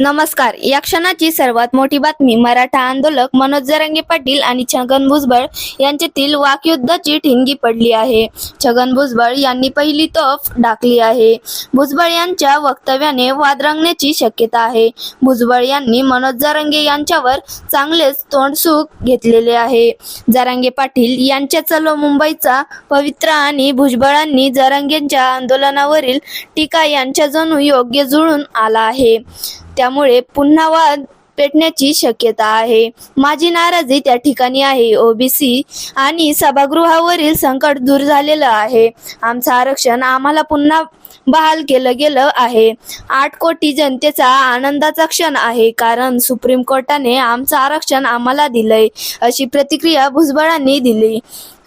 नमस्कार. या क्षणाची सर्वात मोठी बातमी मराठा आंदोलक मनोज जरंगे पाटील आणि छगन भुजबळ यांच्यातील वाकयुद्धाची ठिणगी पडली आहे. छगन भुजबळ यांनी पहिली तोफ डाकली आहे. भुजबळ यांच्या वक्तव्याने वाद रंगण्याची शक्यता आहे. भुजबळ यांनी मनोज जरंगे यांच्यावर चांगलेच तोंडसुख घेतलेले आहे. जरंगे पाटील यांच्या चलो मुंबईचा पवित्रा आणि भुजबळांनी जरंगेंच्या आंदोलनावरील टीका यांच्या जणू योग्य जुळून आला आहे. त्यामुळे पुन्हा वाद पेटण्याची शक्यता आहे. माझी नाराजी त्या ठिकाणी आहे ओबीसी आणि सभागृहावरील संकट दूर झालेलं आहे. आमचं आरक्षण आम्हाला पुन्हा बहाल केलं गेलं आहे. आठ कोटी जनतेचा आनंदाचा क्षण आहे कारण सुप्रीम कोर्टाने आमचं आरक्षण आम्हाला दिलंय अशी प्रतिक्रिया भुजबळांनी दिली.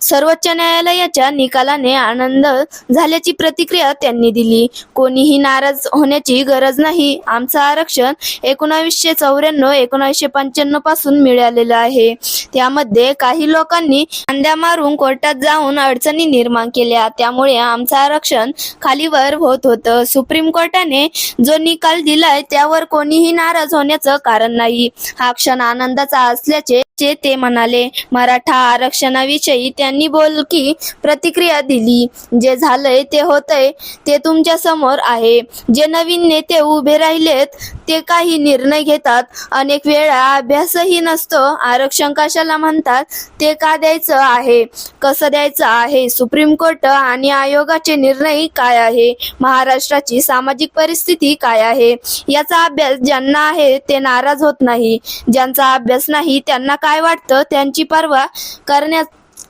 सर्वोच्च न्यायालयाच्या निकालाने आनंद झाल्याची प्रतिक्रिया त्यांनी दिली. कोणीही नाराज होण्याची गरज नाही. आमचं आरक्षण एकोणावीसशे चौऱ्याण्णव एकोणावीसशे पंच्याण्णवपासून मिळालेलं आहे. त्यामध्ये काही लोकांनी अंड्या मारून कोर्टात जाऊन अडचणी निर्माण केल्या. त्यामुळे आमचं आरक्षण खालीवर होत होतं. सुप्रीम कोर्टाने जो निकाल दिलाय त्यावर कोणीही नाराज होण्याचं कारण नाही. हा क्षण आनंदाचा असल्याचे ते म्हणाले. मराठा आरक्षणाविषयी त्यांनी बोलकी प्रतिक्रिया दिली. जे झालंय ते होतंय ते तुमच्यासमोर आहे. जे नवीन नेते उभे राहिलेत ते काही निर्णय घेतात. अनेक वेळा अभ्यासही नसतो. आरक्षण कशाला म्हणतात? ते का द्यायचं आहे? कसं द्यायचं आहे? सुप्रीम कोर्ट आणि आयोगाचे निर्णय काय आहे? महाराष्ट्राची सामाजिक परिस्थिती काय आहे? याचा अभ्यास ज्यांना आहे ते नाराज होत नाही. ज्यांचा अभ्यास नाही त्यांना काय वाटतं? त्यांची पर्वा करण्या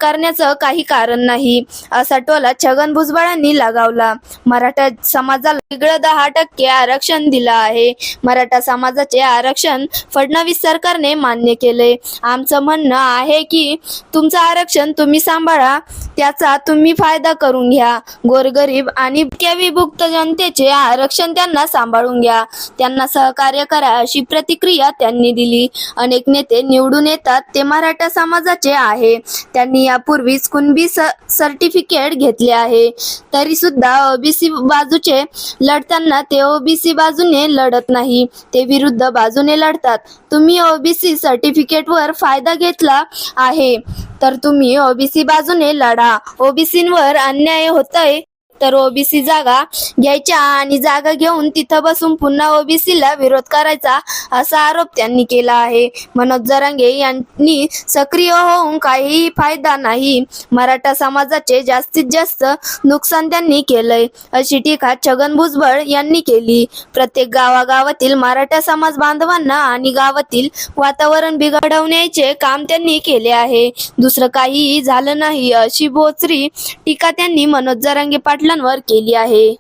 करण्याचं काही कारण नाही. असा टोला छगन भुजबळांनी लगावला. मराठा समाजाला वेगळं दहा टक्के आरक्षण दिलं आहे. मराठा समाजाचे आरक्षण फडणवीस सरकारने मान्य केले. आमचं म्हणणं आहे की तुमचं आरक्षण तुम्ही सांभाळा. त्याचा तुम्ही फायदा करून घ्या. गोरगरीब आणि विभुक्त जनतेचे आरक्षण त्यांना सांभाळून घ्या. त्यांना सहकार्य करा अशी प्रतिक्रिया त्यांनी दिली. अनेक नेते निवडून येतात ते मराठा समाजाचे आहे. त्यांनी यापूर्वीच कुणबी स सर्टिफिकेट घेतले आहे. तरी सुद्धा ओबीसी बाजूचे लढताना ते ओबीसी बाजूने लढत नाही. ते विरुद्ध बाजूने लढतात. तुम्ही ओबीसी सर्टिफिकेटवर फायदा घेतला आहे. तर तुम्ही ओबीसी बाजूने लढा. ओबीसींवर अन्याय होतय. तर ओबीसी जागा घ्यायच्या आणि जागा घेऊन तिथं बसून पुन्हा ओबीसीला विरोध करायचा असा आरोप त्यांनी केला आहे. मनोज जरांगे यांनी सक्रिय होऊन काहीही फायदा नाही. मराठा समाजाचे जास्तीत जास्त नुकसान त्यांनी केलंय. अशी टीका छगन भुजबळ यांनी केली. प्रत्येक गावागावातील मराठा समाज बांधवांना आणि गावातील वातावरण बिघडवण्याचे काम त्यांनी केले आहे. दुसरं काहीही झालं नाही अशी बोचरी टीका त्यांनी मनोज जरांगे महिलांवर केली आहे.